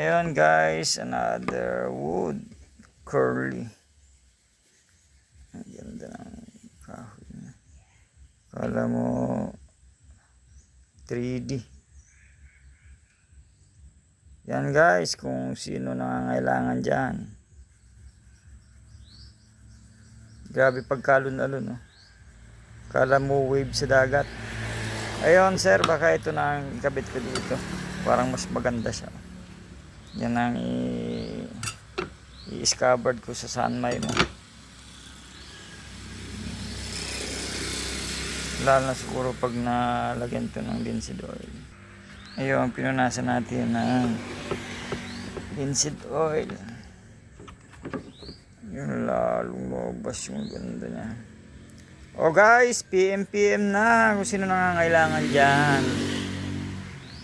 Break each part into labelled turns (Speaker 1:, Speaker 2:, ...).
Speaker 1: Ayun guys, another wood curly. Ang ganda ng kahoy niya. Kala mo 3D. Yan guys, kung sino nangangailangan dyan. Grabe pagkalon-alon, no? Kala mo wave sa dagat. Ayun, sir, baka ito na ang ikabit ko dito. Parang mas maganda siya. Yan ang i- i-scovered ko sa sunmay mo. Lalo na siguro pag nalagyan to ng linseed oil. Ayun, pinunasan natin ng linseed oil. Yun lalong lumabas yung ganda niya. O guys, PM PM na kung sino nangangailangan dyan.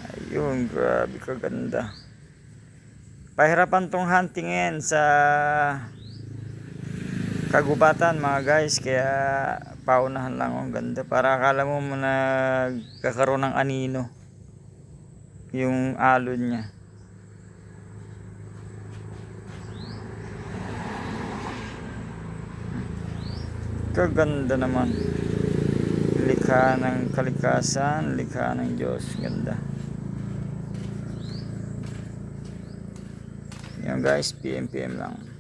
Speaker 1: Ayun, grabe kaganda. Pahirapan tong huntingin sa kagubatan mga guys. Kaya paunahan lang ang ganda. Para akala mo mo nagkakaroon ng anino. Yung alon niya. Kaganda naman. Likha ng kalikasan, likha ng Diyos. Ganda. Yan guys, PM PM lang.